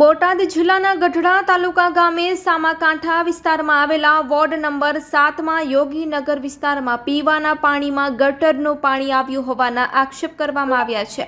બોટાદ જિલ્લાના ગઢડા તાલુકા ગામે સામાકાંઠા વિસ્તારમાં આવેલા વોર્ડ નંબર સાતમાં યોગીનગર વિસ્તારમાં પીવાના પાણીમાં ગટરનું પાણી આવ્યું હોવાના આક્ષેપ કરવામાં આવ્યા છે.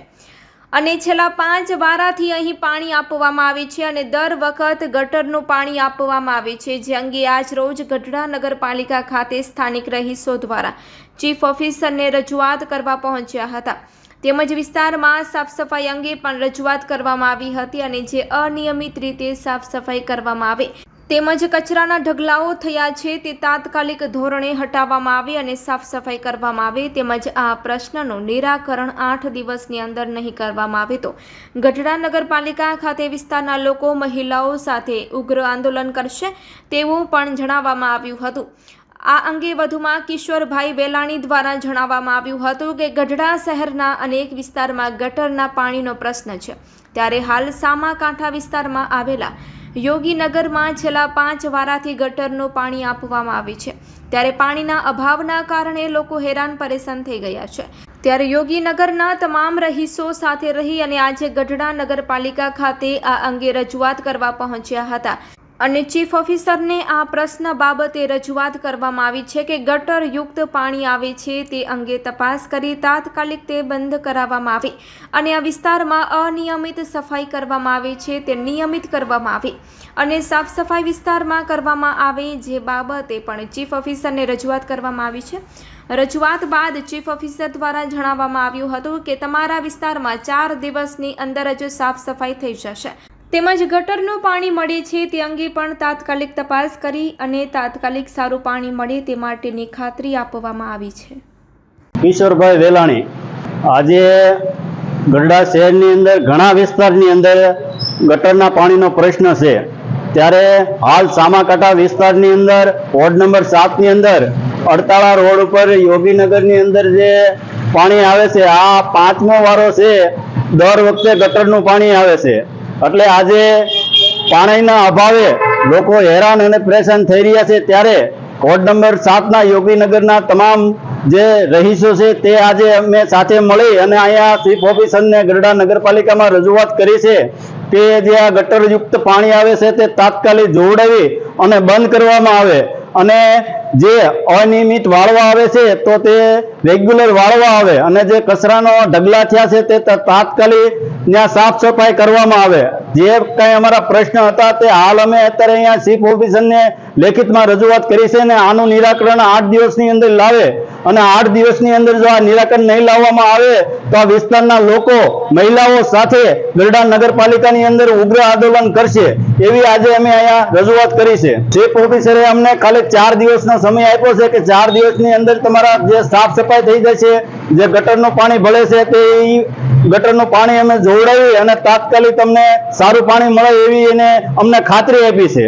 અને છેલ્લા પાંચ વારાથી અહીં પાણી આપવામાં આવે છે અને દર વખત ગટરનું પાણી આપવામાં આવે છે, જે અંગે આજ રોજ ગઢડા નગરપાલિકા ખાતે સ્થાનિક રહીશો દ્વારા ચીફ ઓફિસરને રજૂઆત કરવા પહોંચ્યા હતા. તેમજ વિસ્તારમાં સાફ સફાઈ અંગે પણ રજૂઆત કરવામાં આવી હતી અને જે અનિયમિત રીતે સાફ સફાઈ કરવામાં આવે તેમજ કચરાના ઢગલાઓ થયા છે તે તાત્કાલિક ધોરણે હટાવવામાં આવે અને સાફ સફાઈ કરવામાં આવે તેમજ આ પ્રશ્નનું નિરાકરણ આઠ દિવસની અંદર નહીં કરવામાં આવે તો ગઢડા નગરપાલિકા ખાતે વિસ્તારના લોકો મહિલાઓ સાથે ઉગ્ર આંદોલન કરશે તેવું પણ જણાવવામાં આવ્યું હતું. આ અંગે વધુમાં કિશોરભાઈ વેલાણી દ્વારા જણાવવામાં આવ્યું હતું કે ગઢડા શહેરના અનેક વિસ્તારમાં ગટરના પાણીનો પ્રશ્ન છે. ત્યારે હાલ સામાકાંઠા વિસ્તારમાં આવેલા યોગીનગરમાં છેલ્લા પાંચ વારાથી ગટરનું પાણી આપવામાં આવે છે. ત્યારે પાણીના અભાવના કારણે લોકો હેરાન પરેશાન થઈ ગયા છે. ત્યારે યોગીનગરના તમામ રહીશો સાથે રહી અને આજે ગઢડા નગરપાલિકા ખાતે આ અંગે રજૂઆત કરવા પહોંચ્યા હતા. અને ચીફ ઓફિસરને આ પ્રશ્ન બાબતે રજૂઆત કરવામાં આવી છે કે ગટરયુક્ત પાણી આવે છે તે અંગે તપાસ કરી તાત્કાલિક તે બંધ કરાવવામાં આવે અને આ વિસ્તારમાં અનિયમિત સફાઈ કરવામાં આવે છે તે નિયમિત કરવામાં આવે અને સાફ સફાઈ વિસ્તારમાં કરવામાં આવે જે બાબતે પણ ચીફ ઓફિસરને રજૂઆત કરવામાં આવી છે. રજૂઆત બાદ ચીફ ઓફિસર દ્વારા જણાવવામાં આવ્યું હતું કે તમારા વિસ્તારમાં ચાર દિવસની અંદર જ સાફ સફાઈ થઈ જશે. તેમજ ગટરનું પાણી મળે છે તે અંગે પણ તાત્કાલિક તપાસ કરી અને તાત્કાલિક સારું પાણી મળે તે માટેની ખાતરી આપવામાં આવી છે. કિશોરભાઈ વેલાણી, આજે ગઢડા શહેરની અંદર ઘણા વિસ્તારની અંદર ગટરના પાણીનો પ્રશ્ન છે. ત્યારે હાલ સામાકાંઠા વિસ્તારની અંદર, વોર્ડ નંબર સાતની અંદર, અડતાળા રોડ ઉપર યોગીનગરની અંદર જે પાણી આવે છે, આ પાંચમો વારો છે, દર વખતે ગટરનું પાણી આવે છે. એટલે આજે પાણીના અભાવે લોકો હેરાન અને પરેશાન થઈ રહ્યા છે ત્યારે વોર્ડ નંબર સાતના યોગીનગરના તમામ જે રહીશો છે તે આજે અમે સાથે મળી અને અહીંયા ચીફ ઓફિસરને ગરડા નગરપાલિકામાં રજૂઆત કરી છે. કે જે આ ગટરયુક્ત પાણી આવે છે તે તાત્કાલિક જોવડાવી અને બંધ કરવામાં આવે. અને જે અનિયમિત વાળવા આવે છે, તો તે રેગ્યુલર વાળવા આવે. અને જે કચરાનો ઢગલા થયા છે, તે તાત્કાલિક ત્યાં સાફ સફાઈ કરવામાં આવે. જે કાંઈ અમારા પ્રશ્ન હતા, તે હાલ અમે અત્યારે અહીંયા ચીફ ઓફિસરને લેખિતમાં રજૂઆત કરી છે અને આનું નિરાકરણ આઠ દિવસની અંદર લાવે. અને આઠ દિવસની અંદર જો આ નિરાકરણ નહીં લાવવામાં આવે, તો આ વિસ્તારના લોકો, મહિલાઓ સાથે ગરડા નગરપાલિકાની અંદર ઉગ્ર આંદોલન કરશે. એવી આજે અમે અહીંયા રજૂઆત કરી છે. ચીફ ઓફિસરે અમને ખાલી ચાર દિવસનો સમય આપ્યો છે કે ચાર દિવસની અંદર તમારા જે સાફ સફાઈ થઈ જશે, જે ગટરનું પાણી ભળે છે તે ગટરનું પાણી અમે જોવડાવી અને તાત્કાલિક તમને સારું પાણી મળે એવી એને અમને ખાતરી આપી છે.